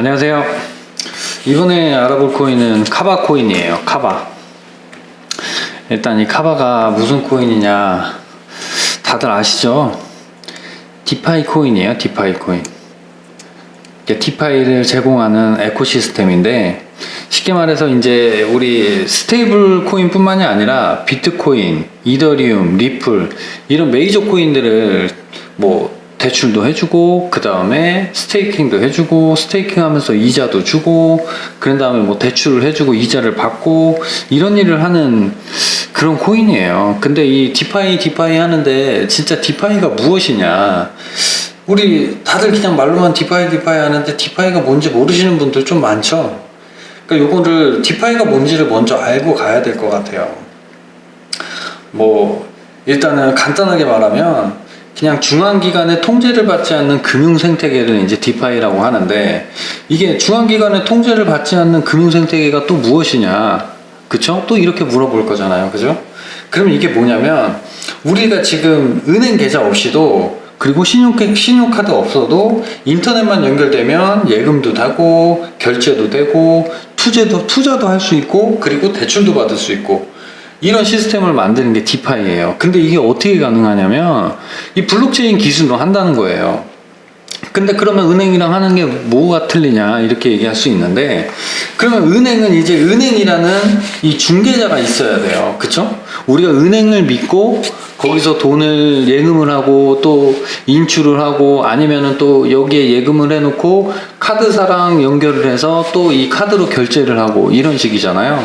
안녕하세요. 이번에 알아볼 코인은 카바 코인이에요. 카바. 일단 이 카바가 무슨 코인이냐 다들 아시죠? 디파이 코인이에요. 디파이 코인. 디파이를 제공하는 에코시스템인데 쉽게 말해서 이제 우리 스테이블 코인뿐만이 아니라 비트코인, 이더리움, 리플 이런 메이저 코인들을 뭐 대출도 해주고 그 다음에 스테이킹도 해주고 스테이킹하면서 이자도 주고 그런 다음에 뭐 대출을 해주고 이자를 받고 이런 일을 하는 그런 코인이에요. 근데 이 디파이 디파이 하는데 진짜 디파이가 무엇이냐? 우리 다들 그냥 말로만 디파이 디파이 하는데 디파이가 뭔지 모르시는 분들 좀 많죠. 그러니까 요거를 디파이가 뭔지를 먼저 알고 가야 될 것 같아요. 뭐 일단은 간단하게 말하면 그냥 중앙기관의 통제를 받지 않는 금융 생태계를 이제 디파이라고 하는데 이게 중앙기관의 통제를 받지 않는 금융 생태계가 또 무엇이냐 그쵸? 또 이렇게 물어볼 거잖아요 그죠? 그럼 이게 뭐냐면 우리가 지금 은행 계좌 없이도 그리고 신용, 신용카드 없어도 인터넷만 연결되면 예금도 타고 결제도 되고 투자도, 투자도 할 수 있고 그리고 대출도 받을 수 있고 이런 시스템을 만드는 게 디파이예요. 근데 이게 어떻게 가능하냐면 이 블록체인 기술로 한다는 거예요. 근데 그러면 은행이랑 하는 게 뭐가 틀리냐 이렇게 얘기할 수 있는데 그러면 은행은 이제 은행이라는 이 중개자가 있어야 돼요. 그쵸? 우리가 은행을 믿고 거기서 돈을 예금을 하고 또 인출을 하고 아니면은 또 여기에 예금을 해놓고 카드사랑 연결을 해서 또 이 카드로 결제를 하고 이런 식이잖아요.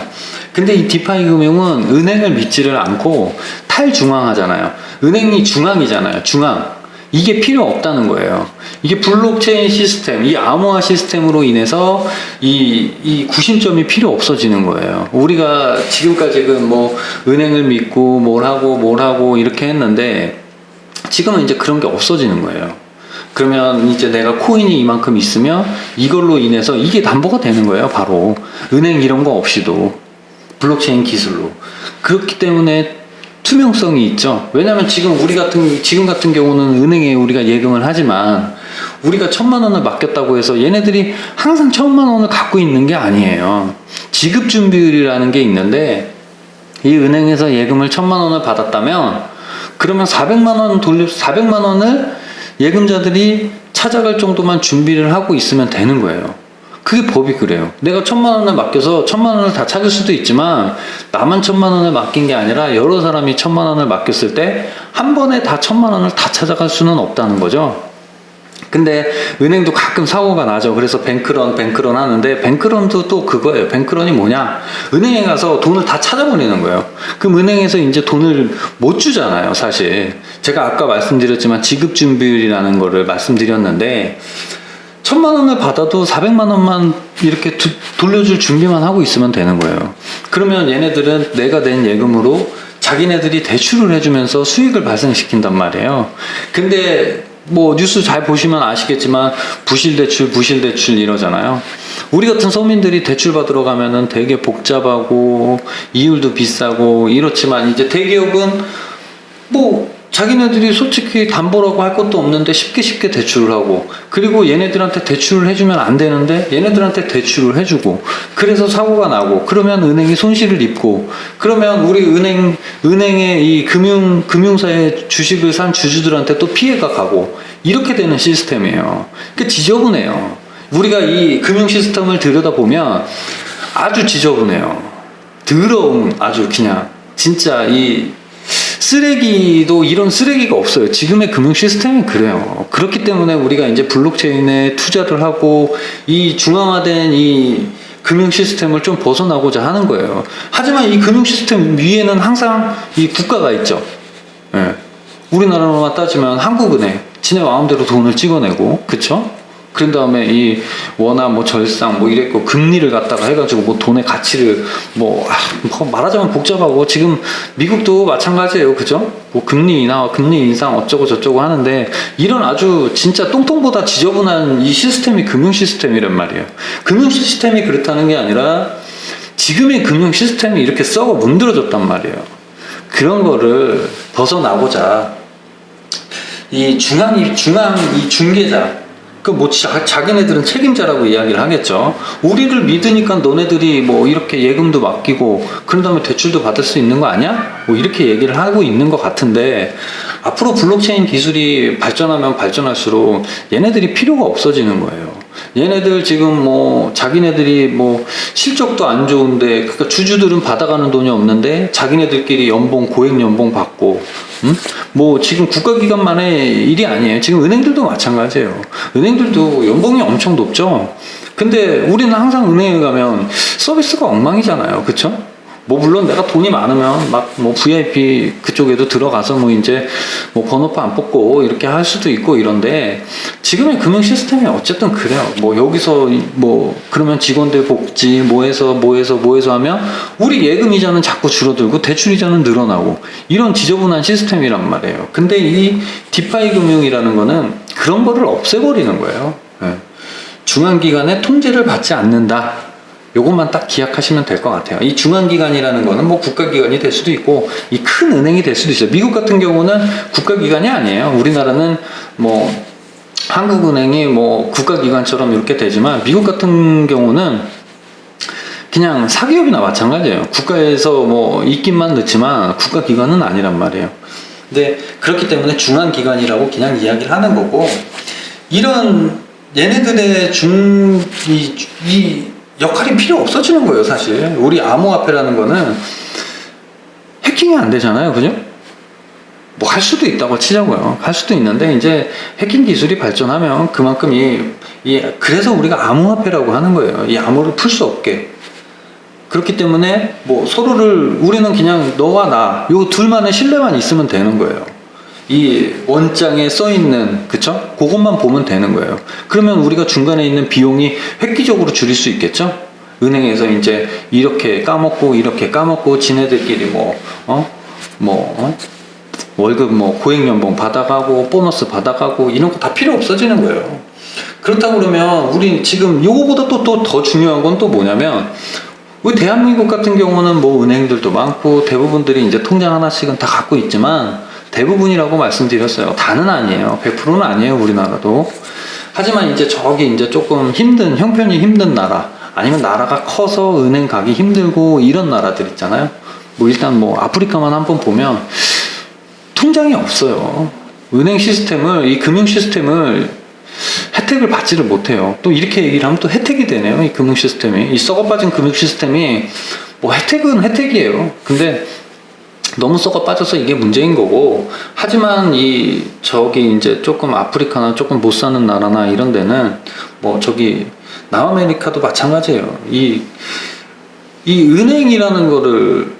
근데 이 디파이 금융은 은행을 믿지를 않고 탈중앙하잖아요. 은행이 중앙이잖아요. 중앙. 이게 필요 없다는 거예요. 이게 블록체인 시스템, 이 암호화 시스템으로 인해서 이, 이 구심점이 필요 없어지는 거예요. 우리가 지금까지 뭐 은행을 믿고 뭘 하고 뭘 하고 이렇게 했는데 지금은 이제 그런 게 없어지는 거예요. 그러면 이제 내가 코인이 이만큼 있으면 이걸로 인해서 이게 담보가 되는 거예요. 바로 은행 이런 거 없이도 블록체인 기술로. 그렇기 때문에 투명성이 있죠. 왜냐하면 지금 우리 같은 지금 같은 경우는 은행에 우리가 예금을 하지만 우리가 천만 원을 맡겼다고 해서 얘네들이 항상 천만 원을 갖고 있는 게 아니에요. 지급 준비율이라는 게 있는데 이 은행에서 예금을 천만 원을 받았다면 그러면 400만 원 돌려 400만 원을 예금자들이 찾아갈 정도만 준비를 하고 있으면 되는 거예요. 그게 법이 그래요. 내가 천만 원을 맡겨서 천만 원을 다 찾을 수도 있지만 나만 천만 원을 맡긴 게 아니라 여러 사람이 천만 원을 맡겼을 때 한 번에 다 천만 원을 다 찾아갈 수는 없다는 거죠. 근데 은행도 가끔 사고가 나죠. 그래서 뱅크런, 뱅크런 하는데 뱅크런도 또 그거예요. 뱅크런이 뭐냐? 은행에 가서 돈을 다 찾아버리는 거예요. 그럼 은행에서 이제 돈을 못 주잖아요, 사실. 제가 아까 말씀드렸지만 지급준비율이라는 거를 말씀드렸는데 천만 원을 받아도 400만 원만 이렇게 두, 돌려줄 준비만 하고 있으면 되는 거예요. 그러면 얘네들은 내가 낸 예금으로 자기네들이 대출을 해주면서 수익을 발생시킨단 말이에요. 근데 뭐 뉴스 잘 보시면 아시겠지만 부실 대출, 부실 대출 이러잖아요. 우리 같은 서민들이 대출 받으러 가면은 되게 복잡하고 이율도 비싸고 이렇지만 이제 대기업은 뭐 자기네들이 솔직히 담보라고 할 것도 없는데 쉽게 쉽게 대출을 하고 그리고 얘네들한테 대출을 해주면 안 되는데 얘네들한테 대출을 해주고 그래서 사고가 나고 그러면 은행이 손실을 입고 그러면 우리 은행 은행의 이 금융 금융사의 주식을 산 주주들한테 또 피해가 가고 이렇게 되는 시스템이에요. 그 지저분해요. 우리가 이 금융 시스템을 들여다 보면 아주 지저분해요. 더러운 아주 그냥 진짜 이 쓰레기도 이런 쓰레기가 없어요. 지금의 금융 시스템이 그래요. 그렇기 때문에 우리가 이제 블록체인에 투자를 하고 이 중앙화된 이 금융 시스템을 좀 벗어나고자 하는 거예요. 하지만 이 금융 시스템 위에는 항상 이 국가가 있죠. 예. 우리나라로만 따지면 한국은행, 지네 마음대로 돈을 찍어내고, 그쵸? 그런 다음에 이 원화 뭐 절상 뭐 이랬고 금리를 갖다가 해가지고 뭐 돈의 가치를 뭐, 아, 뭐 말하자면 복잡하고 지금 미국도 마찬가지예요. 그죠? 뭐 금리 인하 금리 인상 어쩌고 저쩌고 하는데 이런 아주 진짜 똥통보다 지저분한 이 시스템이 금융 시스템이란 말이에요. 금융 시스템이 그렇다는 게 아니라 지금의 금융 시스템이 이렇게 썩어 문드러졌단 말이에요. 그런 거를 벗어나고자. 이 중앙 이 중앙 이 중개자 그뭐 자기네들은 책임자라고 이야기를 하겠죠. 우리를 믿으니까 너네들이 뭐 이렇게 예금도 맡기고 그런 다음에 대출도 받을 수 있는 거 아니야? 뭐 이렇게 얘기를 하고 있는 것 같은데 앞으로 블록체인 기술이 발전하면 발전할수록 얘네들이 필요가 없어지는 거예요. 얘네들 지금 뭐 자기네들이 뭐 실적도 안 좋은데 그러니까 주주들은 받아가는 돈이 없는데 자기네들끼리 연봉 고액 연봉 받고 음? 뭐 지금 국가기관만의 일이 아니에요. 지금 은행들도 마찬가지예요. 은행들도 연봉이 엄청 높죠. 근데 우리는 항상 은행에 가면 서비스가 엉망이잖아요. 그쵸? 뭐 물론 내가 돈이 많으면 막 뭐 VIP 그쪽에도 들어가서 뭐 이제 뭐 번호표 안 뽑고 이렇게 할 수도 있고 이런데 지금의 금융 시스템이 어쨌든 그래요. 뭐 여기서 이- 뭐 그러면 직원들 복지 뭐해서 뭐해서 뭐해서 하면 우리 예금 이자는 자꾸 줄어들고 대출 이자는 늘어나고 이런 지저분한 시스템이란 말이에요. 근데 이 디파이 금융이라는 거는 그런 거를 없애버리는 거예요. 예. 중앙기관의 통제를 받지 않는다. 요것만 딱 기약하시면 될 것 같아요. 이 중앙기관이라는 거는 뭐 국가기관이 될 수도 있고 이 큰 은행이 될 수도 있어요. 미국 같은 경우는 국가기관이 아니에요. 우리나라는 뭐 한국은행이 뭐 국가기관처럼 이렇게 되지만 미국 같은 경우는 그냥 사기업이나 마찬가지예요. 국가에서 뭐 있긴만 넣지만 국가기관은 아니란 말이에요. 근데 그렇기 때문에 중앙기관이라고 그냥 이야기를 하는 거고 이런 얘네들의 중, 이, 이 역할이 필요 없어지는 거예요, 사실. 우리 암호화폐라는 거는 해킹이 안 되잖아요, 그죠? 뭐 할 수도 있다고 치자고요. 할 수도 있는데 이제 해킹 기술이 발전하면 그만큼 이, 이 그래서 우리가 암호화폐라고 하는 거예요. 이 암호를 풀 수 없게. 그렇기 때문에 뭐 서로를 우리는 그냥 너와 나 요 둘만의 신뢰만 있으면 되는 거예요. 이 원장에 써 있는 그쵸? 그것만 보면 되는 거예요. 그러면 우리가 중간에 있는 비용이 획기적으로 줄일 수 있겠죠? 은행에서 이제 이렇게 까먹고 이렇게 까먹고 지네들끼리 뭐 어? 뭐 어? 월급 뭐 고액 연봉 받아가고 보너스 받아가고 이런 거 다 필요 없어지는 거예요. 그렇다고 그러면 우리 지금 요거보다 또 또 더 중요한 건 또 뭐냐면 우리 대한민국 같은 경우는 뭐 은행들도 많고 대부분들이 이제 통장 하나씩은 다 갖고 있지만 대부분이라고 말씀드렸어요. 다는 아니에요. 100%는 아니에요. 우리나라도. 하지만 이제 저기 이제 조금 힘든 형편이 힘든 나라 아니면 나라가 커서 은행 가기 힘들고 이런 나라들 있잖아요. 뭐 일단 뭐 아프리카만 한번 보면 통장이 없어요. 은행 시스템을 이 금융 시스템을 혜택을 받지를 못해요. 또 이렇게 얘기를 하면 또 혜택이 되네요. 이 금융 시스템이 이 썩어 빠진 금융 시스템이 뭐 혜택은 혜택이에요. 근데 너무 썩어 빠져서 이게 문제인 거고 하지만 이 저기 이제 조금 아프리카나 조금 못 사는 나라나 이런 데는 뭐 저기 남아메리카도 마찬가지예요. 이 이 은행이라는 거를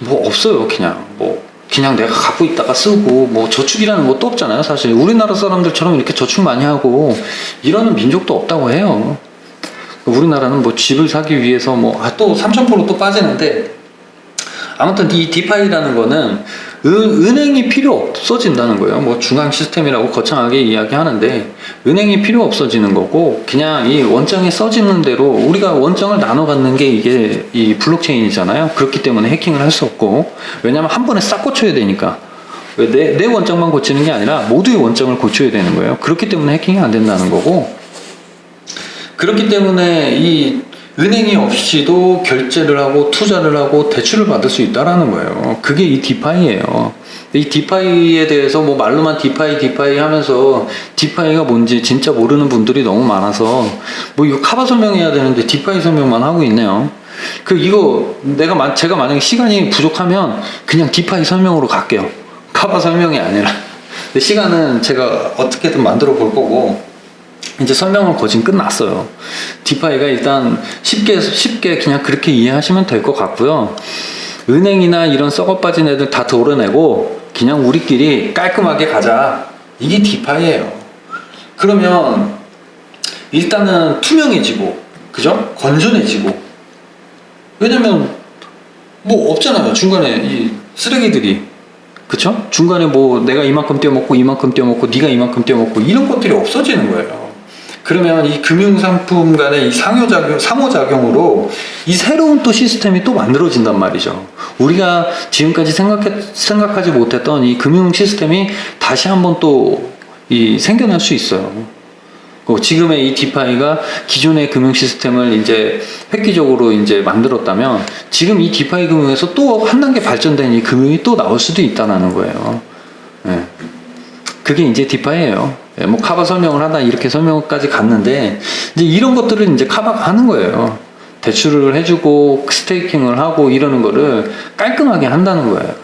뭐 없어요 그냥. 뭐 그냥 내가 갖고 있다가 쓰고 뭐 저축이라는 것도 없잖아요 사실. 우리나라 사람들처럼 이렇게 저축 많이 하고 이러는 민족도 없다고 해요. 우리나라는 뭐 집을 사기 위해서 뭐아또 3,000%또 빠지는데 아무튼 이 디파이라는 거는 은, 은행이 필요 없어진다는 거예요. 뭐 중앙 시스템이라고 거창하게 이야기하는데 은행이 필요 없어지는 거고 그냥 이 원장에 써지는 대로 우리가 원장을 나눠 갖는 게 이게 이 블록체인이잖아요. 그렇기 때문에 해킹을 할 수 없고 왜냐하면 한 번에 싹 고쳐야 되니까 왜 내, 내 원장만 고치는 게 아니라 모두의 원장을 고쳐야 되는 거예요. 그렇기 때문에 해킹이 안 된다는 거고 그렇기 때문에 이 은행이 없이도 결제를 하고 투자를 하고 대출을 받을 수 있다라는 거예요. 그게 이 디파이예요. 이 디파이에 대해서 뭐 말로만 디파이 디파이 하면서 디파이가 뭔지 진짜 모르는 분들이 너무 많아서 뭐 이거 카바 설명해야 되는데 디파이 설명만 하고 있네요. 그 이거 내가 만- 제가 만약에 시간이 부족하면 그냥 디파이 설명으로 갈게요. 카바 설명이 아니라. 시간은 제가 어떻게든 만들어 볼 거고 이제 설명은 거진 끝났어요. 디파이가 일단 쉽게 쉽게 그냥 그렇게 이해하시면 될 것 같고요. 은행이나 이런 썩어 빠진 애들 다 도려내고 그냥 우리끼리 깔끔하게 가자. 이게 디파이예요. 그러면 일단은 투명해지고 그죠? 건전해지고 왜냐면 뭐 없잖아요. 중간에 이 쓰레기들이 그쵸? 중간에 뭐 내가 이만큼 떼어먹고 이만큼 떼어먹고 네가 이만큼 떼어먹고 이런 것들이 없어지는 거예요. 그러면 이 금융상품 간의 이 상호작용, 상호작용으로 이 새로운 또 시스템이 또 만들어진단 말이죠. 우리가 지금까지 생각해, 생각하지 못했던 이 금융 시스템이 다시 한번 또 이 생겨날 수 있어요. 그 지금의 이 디파이가 기존의 금융 시스템을 이제 획기적으로 이제 만들었다면 지금 이 디파이 금융에서 또 한 단계 발전된 이 금융이 또 나올 수도 있다라는 거예요. 예. 그게 이제 디파이예요. 예, 뭐 카바 설명을 하다 이렇게 설명까지 갔는데 이제 이런 것들을 이제 카바가 하는 거예요. 대출을 해주고 스테이킹을 하고 이러는 거를 깔끔하게 한다는 거예요.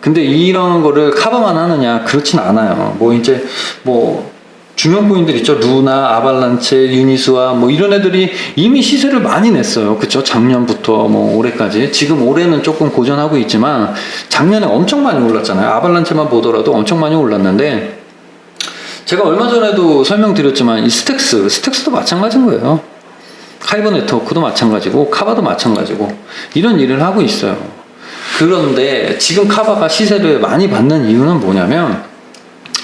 근데 이런 거를 카바만 하느냐 그렇진 않아요. 뭐 이제 뭐 중형 코인들 있죠. 루나, 아발란체, 유니스와 뭐 이런 애들이 이미 시세를 많이 냈어요. 그쵸? 작년부터 뭐 올해까지. 지금 올해는 조금 고전하고 있지만 작년에 엄청 많이 올랐잖아요. 아발란체만 보더라도 엄청 많이 올랐는데 제가 얼마 전에도 설명드렸지만 이 스택스, 스택스도 마찬가지인 거예요. 카이버 네트워크도 마찬가지고 카바도 마찬가지고 이런 일을 하고 있어요. 그런데 지금 카바가 시세를 많이 받는 이유는 뭐냐면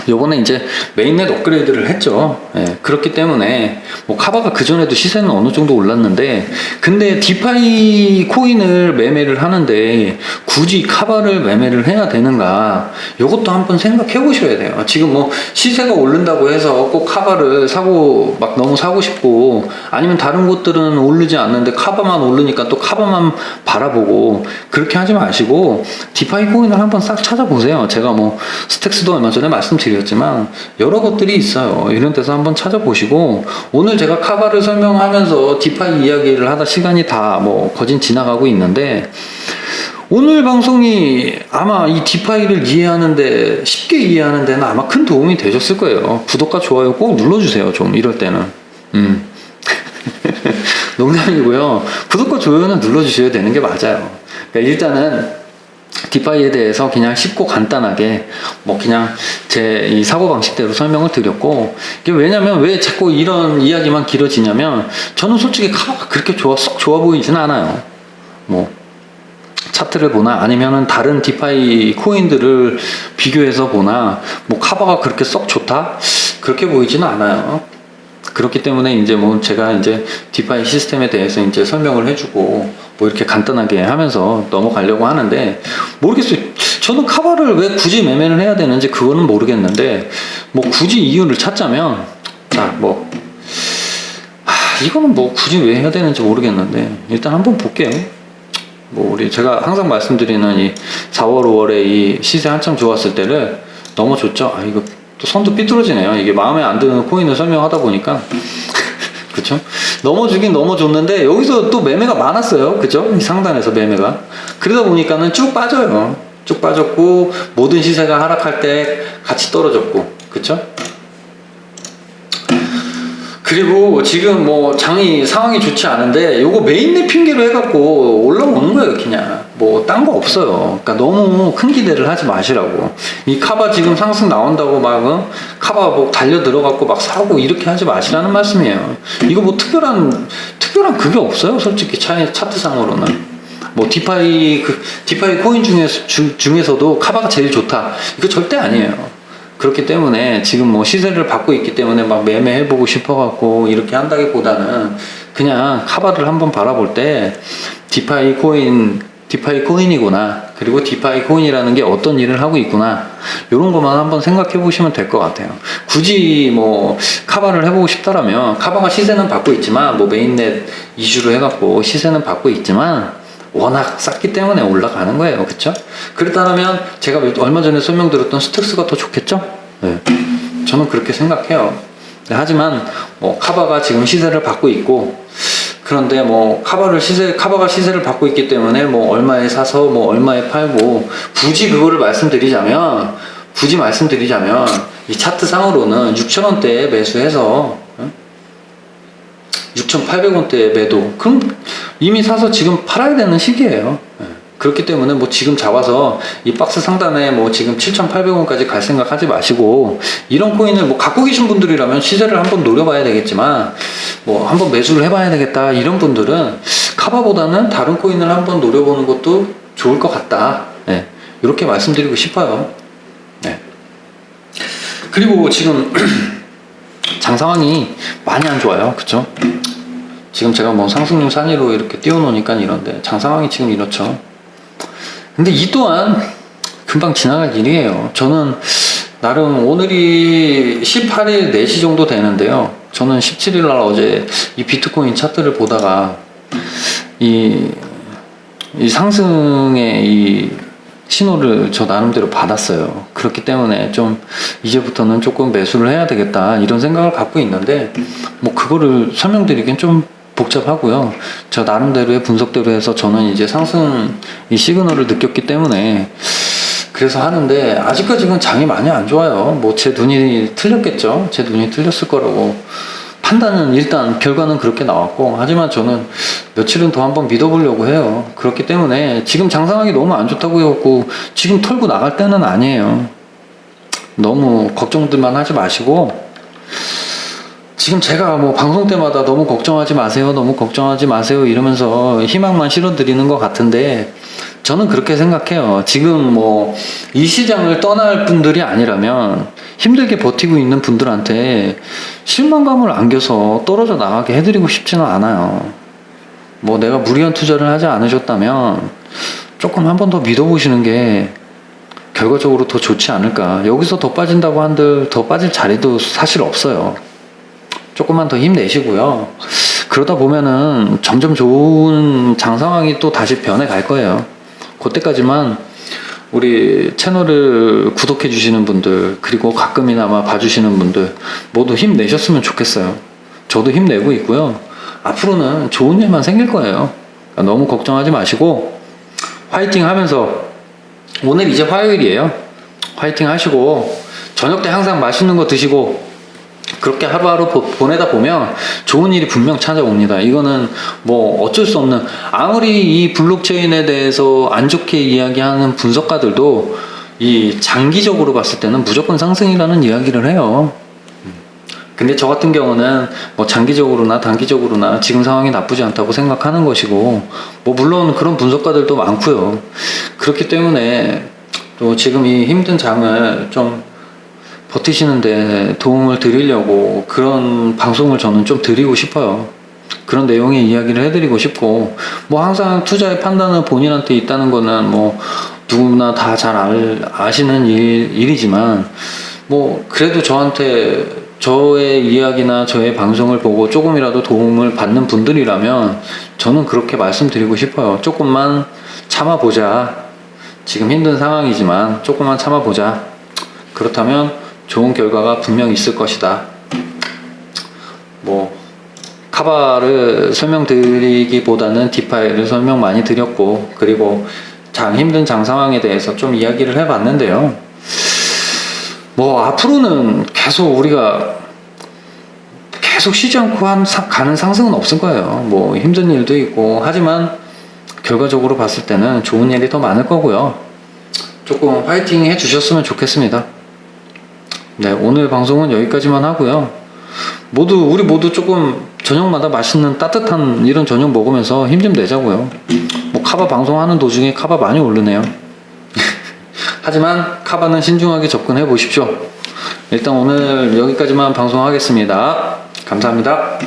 요번에 이제 메인넷 업그레이드를 했죠. 예, 그렇기 때문에 뭐 카바가 그 전에도 시세는 어느 정도 올랐는데 근데 디파이 코인을 매매를 하는데 굳이 카바를 매매를 해야 되는가? 요것도 한번 생각해 보셔야 돼요. 지금 뭐 시세가 오른다고 해서 꼭 카바를 사고 막 너무 사고 싶고 아니면 다른 곳들은 오르지 않는데 카바만 오르니까 또 카바만 바라보고 그렇게 하지 마시고 디파이 코인을 한번 싹 찾아보세요. 제가 뭐 스택스도 얼마 전에 말씀 드렸지만 여러 것들이 있어요. 이런 데서 한번 찾아보시고 오늘 제가 카바를 설명하면서 디파이 이야기를 하다 시간이 다 뭐 거진 지나가고 있는데 오늘 방송이 아마 이 디파이를 이해하는데 쉽게 이해하는 데는 아마 큰 도움이 되셨을 거예요. 구독과 좋아요 꼭 눌러주세요. 좀 이럴 때는. 음. 농담이고요. 구독과 좋아요는 눌러주셔야 되는 게 맞아요. 그러니까 일단은 디파이에 대해서 그냥 쉽고 간단하게 뭐 그냥 제 이 사고 방식대로 설명을 드렸고 이게 왜냐면 왜 자꾸 이런 이야기만 길어지냐면 저는 솔직히 카바가 그렇게 좋아 썩 좋아 보이진 않아요. 뭐 차트를 보나 아니면은 다른 디파이 코인들을 비교해서 보나 뭐 카바가 그렇게 썩 좋다 그렇게 보이지는 않아요. 그렇기 때문에 이제 뭐 제가 이제 디파이 시스템에 대해서 이제 설명을 해주고 뭐 이렇게 간단하게 하면서 넘어가려고 하는데 모르겠어요. 저는 카바를 왜 굳이 매매를 해야 되는지 그거는 모르겠는데 뭐 굳이 이유를 찾자면 자뭐 아, 이거는 뭐 굳이 왜 해야 되는지 모르겠는데 일단 한번 볼게요. 뭐 우리 제가 항상 말씀드리는 이 4월 5월에 이 시세 한참 좋았을 때를 넘어줬죠. 아 이거 또 선도 삐뚤어지네요. 이게 마음에 안 드는 코인을 설명하다 보니까 그쵸? 넘어주긴 넘어줬는데 여기서 또 매매가 많았어요. 그죠? 이 상단에서 매매가 그러다 보니까는 쭉 빠져요. 쭉 빠졌고 모든 시세가 하락할 때 같이 떨어졌고 그쵸? 그리고 지금 뭐 장이 상황이 좋지 않은데 요거 메인넷 핑계로 해갖고 올라오는 거예요 그냥. 뭐 딴 거 없어요. 그러니까 너무 큰 기대를 하지 마시라고. 이 카바 지금 상승 나온다고 막 어? 카바 뭐 달려 들어갖고 막 사고 이렇게 하지 마시라는 말씀이에요. 이거 뭐 특별한 특별한 그게 없어요 솔직히 차, 차트상으로는. 뭐 디파이 그 디파이 코인 중에서 주, 중에서도 카바가 제일 좋다. 이거 절대 아니에요 그렇기 때문에 지금 뭐 시세를 받고 있기 때문에 막 매매해보고 싶어갖고 이렇게 한다기보다는 그냥 카바를 한번 바라볼 때 디파이 코인, 디파이 코인이구나. 그리고 디파이 코인이라는 게 어떤 일을 하고 있구나. 이런 것만 한번 생각해 보시면 될 것 같아요. 굳이 뭐 카바를 해보고 싶다라면 카바가 시세는 받고 있지만 뭐 메인넷 이슈로 해갖고 시세는 받고 있지만 워낙 쌌기 때문에 올라가는 거예요. 그쵸? 그렇다면 제가 얼마 전에 설명드렸던 스택스가 더 좋겠죠? 네. 저는 그렇게 생각해요. 네, 하지만 뭐 카바가 지금 시세를 받고 있고 그런데 뭐 카바를 시세 카바가 시세를 받고 있기 때문에 뭐 얼마에 사서 뭐 얼마에 팔고 굳이 그거를 말씀드리자면 굳이 말씀드리자면 이 차트 상으로는 6,000원대에 매수해서 6,800원대 매도. 그럼 이미 사서 지금 팔아야 되는 시기예요. 예. 그렇기 때문에 뭐 지금 잡아서 이 박스 상단에 뭐 지금 7,800원까지 갈 생각 하지 마시고 이런 코인을 뭐 갖고 계신 분들이라면 시세를 한번 노려봐야 되겠지만 뭐 한번 매수를 해봐야 되겠다 이런 분들은 카바보다는 다른 코인을 한번 노려보는 것도 좋을 것 같다. 네. 이렇게 말씀드리고 싶어요. 네. 그리고 지금 장 상황이 많이 안 좋아요. 그쵸? 지금 제가 뭐 상승률 산위로 이렇게 띄워놓으니까 이런데 장 상황이 지금 이렇죠. 근데 이 또한 금방 지나갈 일이에요. 저는 나름 오늘이 18일 4시 정도 되는데요. 저는 17일 날 어제 이 비트코인 차트를 보다가 이, 이 상승의 이 신호를 저 나름대로 받았어요. 그렇기 때문에 좀 이제부터는 조금 매수를 해야 되겠다 이런 생각을 갖고 있는데 뭐 그거를 설명드리긴 좀 복잡하고요. 저 나름대로의 분석대로 해서 저는 이제 상승 이 시그널을 느꼈기 때문에 그래서 하는데 아직까지는 장이 많이 안 좋아요. 뭐 제 눈이 틀렸겠죠. 제 눈이 틀렸을 거라고 판단은 일단 결과는 그렇게 나왔고 하지만 저는 며칠은 더 한번 믿어보려고 해요. 그렇기 때문에 지금 장상하기 너무 안 좋다고 해갖고 지금 털고 나갈 때는 아니에요. 너무 걱정들만 하지 마시고 지금 제가 뭐 방송 때마다 너무 걱정하지 마세요, 너무 걱정하지 마세요 이러면서 희망만 실어드리는 것 같은데 저는 그렇게 생각해요. 지금 뭐 이 시장을 떠날 분들이 아니라면 힘들게 버티고 있는 분들한테 실망감을 안겨서 떨어져 나가게 해드리고 싶지는 않아요. 뭐 내가 무리한 투자를 하지 않으셨다면 조금 한 번 더 믿어보시는 게 결과적으로 더 좋지 않을까. 여기서 더 빠진다고 한들 더 빠질 자리도 사실 없어요. 조금만 더 힘내시고요. 그러다 보면은 점점 좋은 장 상황이 또 다시 변해 갈 거예요. 그때까지만 우리 채널을 구독해 주시는 분들 그리고 가끔이나마 봐주시는 분들 모두 힘내셨으면 좋겠어요. 저도 힘내고 있고요. 앞으로는 좋은 일만 생길 거예요. 그러니까 너무 걱정하지 마시고 화이팅 하면서 오늘 이제 화요일이에요. 화이팅 하시고 저녁 때 항상 맛있는 거 드시고 그렇게 하루하루 보- 보내다 보면 좋은 일이 분명 찾아옵니다. 이거는 뭐 어쩔 수 없는 아무리 이 블록체인에 대해서 안 좋게 이야기하는 분석가들도 이 장기적으로 봤을 때는 무조건 상승이라는 이야기를 해요. 근데 저 같은 경우는 뭐 장기적으로나 단기적으로나 지금 상황이 나쁘지 않다고 생각하는 것이고 뭐 물론 그런 분석가들도 많고요. 그렇기 때문에 또 지금 이 힘든 장을 좀 버티시는데 도움을 드리려고 그런 방송을 저는 좀 드리고 싶어요. 그런 내용의 이야기를 해드리고 싶고, 뭐 항상 투자의 판단은 본인한테 있다는 거는 뭐 누구나 다 잘 아시는 일, 일이지만, 뭐 그래도 저한테 저의 이야기나 저의 방송을 보고 조금이라도 도움을 받는 분들이라면 저는 그렇게 말씀드리고 싶어요. 조금만 참아보자. 지금 힘든 상황이지만 조금만 참아보자. 그렇다면 좋은 결과가 분명 있을 것이다. 뭐 카바를 설명드리기보다는 디파이를 설명 많이 드렸고 그리고 장 힘든 장 상황에 대해서 좀 이야기를 해봤는데요. 뭐 앞으로는 계속 우리가 계속 쉬지 않고 한 사- 가는 상승은 없을 거예요. 뭐 힘든 일도 있고 하지만 결과적으로 봤을 때는 좋은 일이 더 많을 거고요. 조금 화이팅 해주셨으면 좋겠습니다. 네, 오늘 방송은 여기까지만 하고요. 모두 우리 모두 조금 저녁마다 맛있는 따뜻한 이런 저녁 먹으면서 힘 좀 내자고요. 뭐 카바 방송하는 도중에 카바 많이 오르네요. 하지만 카바는 신중하게 접근해 보십시오. 일단 오늘 여기까지만 방송하겠습니다. 감사합니다.